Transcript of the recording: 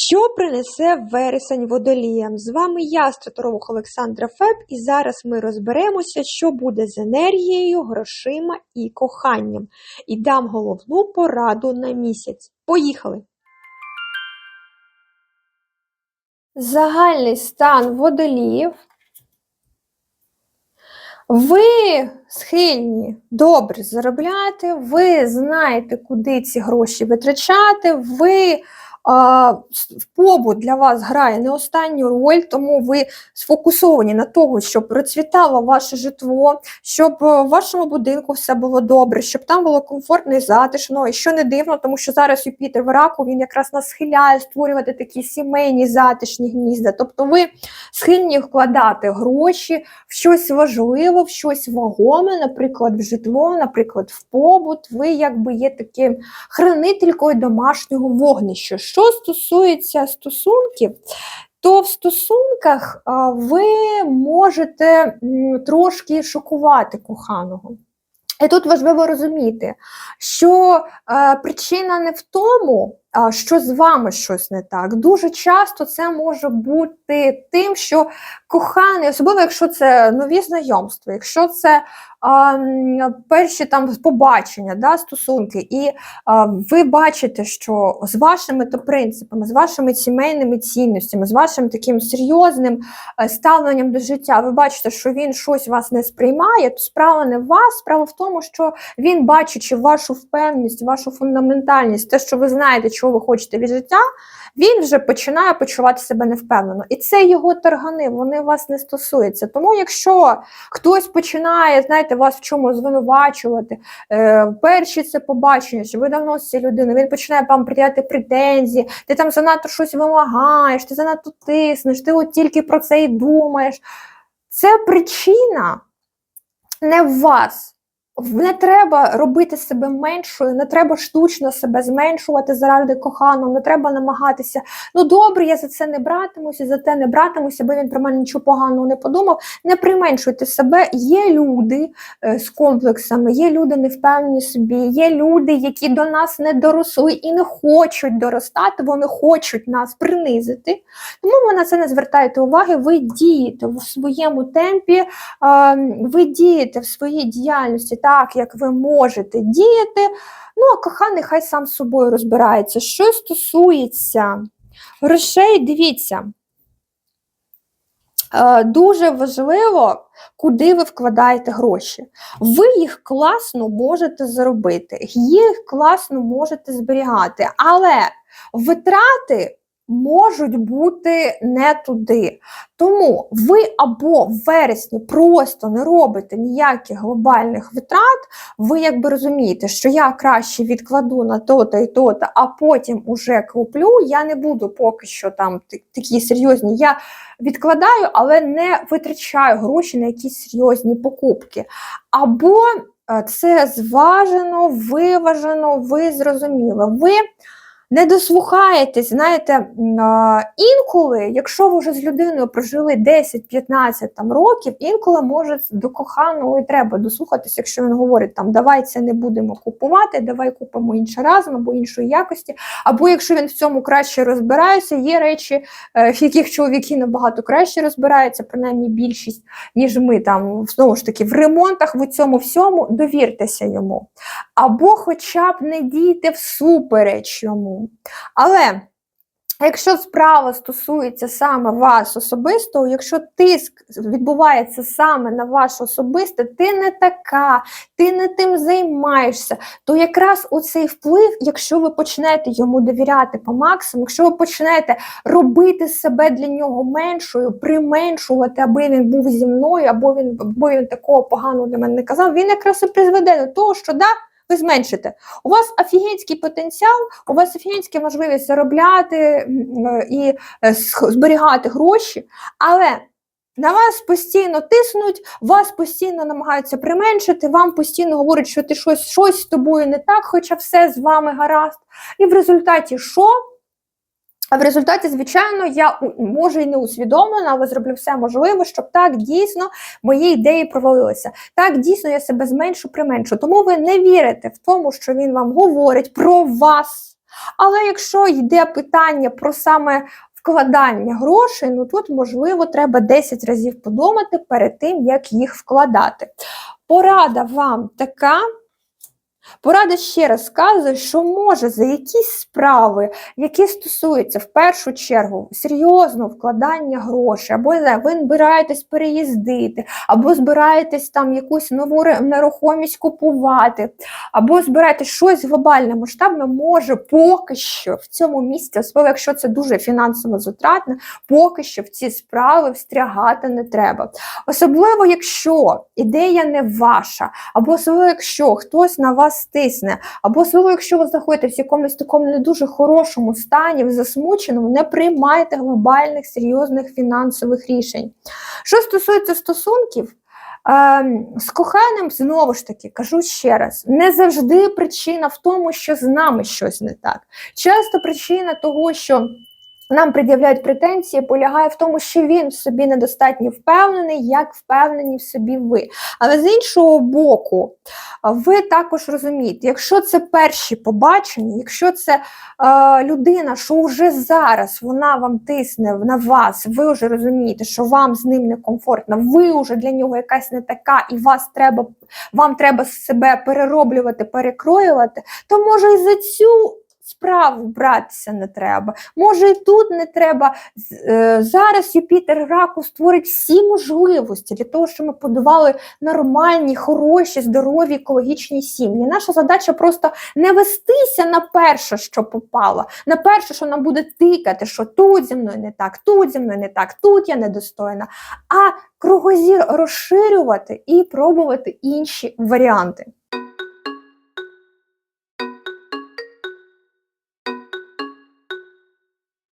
Що принесе вересень водоліям? З вами я, статорог Олександра Феб, і зараз ми розберемося, що буде з енергією, грошима і коханням. І дам головну пораду на місяць. Поїхали! Загальний стан водоліїв. Ви схильні добре заробляти, ви знаєте, куди ці гроші витрачати, ви побут для вас грає не останню роль, тому ви сфокусовані на того, щоб процвітало ваше житло, щоб е, в вашому будинку все було добре, щоб там було комфортно і затишно. І що не дивно, тому що зараз Юпітер в раку він якраз нас схиляє створювати такі сімейні затишні гнізда. Тобто ви схильні вкладати гроші в щось важливе, в щось вагоме, наприклад, в житло, наприклад, в побут. Ви якби є таким хранителькою домашнього вогнища. Що стосується стосунків, то в стосунках ви можете трошки шокувати коханого. І тут важливо розуміти, що е, причина не в тому, що з вами щось не так. Дуже часто це може бути тим, що коханий, особливо якщо це нові знайомства, якщо це перші там побачення, да, стосунки, і ви бачите, що з вашими то принципами, з вашими сімейними цінностями, з вашим таким серйозним е, ставленням до життя, ви бачите, що він щось вас не сприймає, то справа не в вас, справа в тому, що він, бачачи вашу впевненість, вашу фундаментальність, те, що ви знаєте, чого ви хочете від життя, він вже починає почувати себе невпевнено. І це його таргани, вони вас не стосуються. Тому, якщо хтось починає, знаєте, вас в чому звинувачувати, е, перші це побачення, що ви давно з цією людиною, він починає вам приділяти претензії, ти там занадто щось вимагаєш, ти занадто тиснеш, ти от тільки про це і думаєш. Це причина не в вас. Не треба робити себе меншою, не треба штучно себе зменшувати заради коханого, не треба намагатися. Ну добре, я за це не братимуся, за те не братимуся, бо він про мене нічого поганого не подумав. Не применшуйте себе. Є люди е, з комплексами, є люди невпевнені собі, є люди, які до нас не доросли і не хочуть доростати, вони хочуть нас принизити. Тому ви на це не звертаєте уваги, ви дієте в своєму темпі, е, ви дієте в своїй діяльності так, як ви можете діяти. Ну, а коханий хай сам з собою розбирається. Що стосується грошей, дивіться. Е, Дуже важливо, куди ви вкладаєте гроші. Ви їх класно можете заробити, їх класно можете зберігати, але витрати можуть бути не туди. Тому ви або в вересні просто не робите ніяких глобальних витрат, ви якби розумієте, що я краще відкладу на то-то і то-то, а потім уже куплю. Я не буду поки що там такі серйозні. Я відкладаю, але не витрачаю гроші на якісь серйозні покупки. Або е, це зважено, виважено, ви зрозуміли. Ви не дослухаєтесь, знаєте, інколи, якщо ви вже з людиною прожили 10-15 там, років, інколи може до коханого і треба дослухатись, якщо він говорить, там, давай це не будемо купувати, давай купимо інше разом або іншої якості. Або якщо він в цьому краще розбирається, є речі, е, в яких чоловіки набагато краще розбираються, принаймні більшість, ніж ми там знову ж таки в ремонтах, в цьому всьому, довіртеся йому. Або хоча б не дійте всупереч йому. Але якщо справа стосується саме вас особистого, якщо тиск відбувається саме на ваше особисте, ти не така, ти не тим займаєшся, то якраз у цей вплив, якщо ви почнете йому довіряти по максимуму, якщо ви почнете робити себе для нього меншою, применшувати, аби він був зі мною, або він, або він такого поганого для мене не казав, він якраз і призведе до того, що да, ви зменшите. У вас офігенський потенціал, у вас офігенська можливість заробляти і е, зберігати гроші, але на вас постійно тиснуть, вас постійно намагаються применшити, вам постійно говорять, що ти щось, щось з тобою не так, хоча все з вами гаразд. І в результаті що? А в результаті, звичайно, я може і не усвідомлена, але зроблю все можливе, щоб так дійсно мої ідеї провалилися. Так, дійсно, я себе зменшу, применшу. Тому ви не вірите в тому, що він вам говорить про вас. Але якщо йде питання про саме вкладання грошей, ну тут, можливо, треба 10 разів подумати перед тим, як їх вкладати. Порада вам така. Порада ще раз сказує, що може за якісь справи, які стосуються в першу чергу серйозного вкладання грошей, або не знаю, ви збираєтесь переїздити, або збираєтесь там якусь нову нерухомість купувати, або збираєтесь щось глобальне, масштабне, може поки що в цьому місці, особливо якщо це дуже фінансово затратне, поки що в ці справи встрягати не треба. Особливо, якщо ідея не ваша, або особливо, якщо хтось на вас стисне, або особливо, якщо ви знаходитесь в якомусь такому не дуже хорошому стані, в засмученому, не приймайте глобальних серйозних фінансових рішень. Що стосується стосунків, ем, з коханим, знову ж таки, кажу ще раз, не завжди причина в тому, що з нами щось не так. Часто причина того, що нам пред'являють претензії, полягає в тому, що він в собі недостатньо впевнений, як впевнені в собі ви. Але з іншого боку, ви також розумієте, якщо це перші побачення, якщо це е, людина, що вже зараз вона вам тисне на вас, ви вже розумієте, що вам з ним некомфортно, ви вже для нього якась не така, і вас треба, вам треба себе перероблювати, перекроювати, то може і за цю. Справу братися не треба. Може, і тут не треба. Е, Зараз Юпітер раку створить всі можливості для того, щоб ми подавали нормальні, хороші, здорові, екологічні сім'ї. Наша задача просто не вестися на перше, що попало, на перше, що нам буде тикати, що тут зі мною не так, тут зі мною не так, тут я недостойна. А кругозір розширювати і пробувати інші варіанти.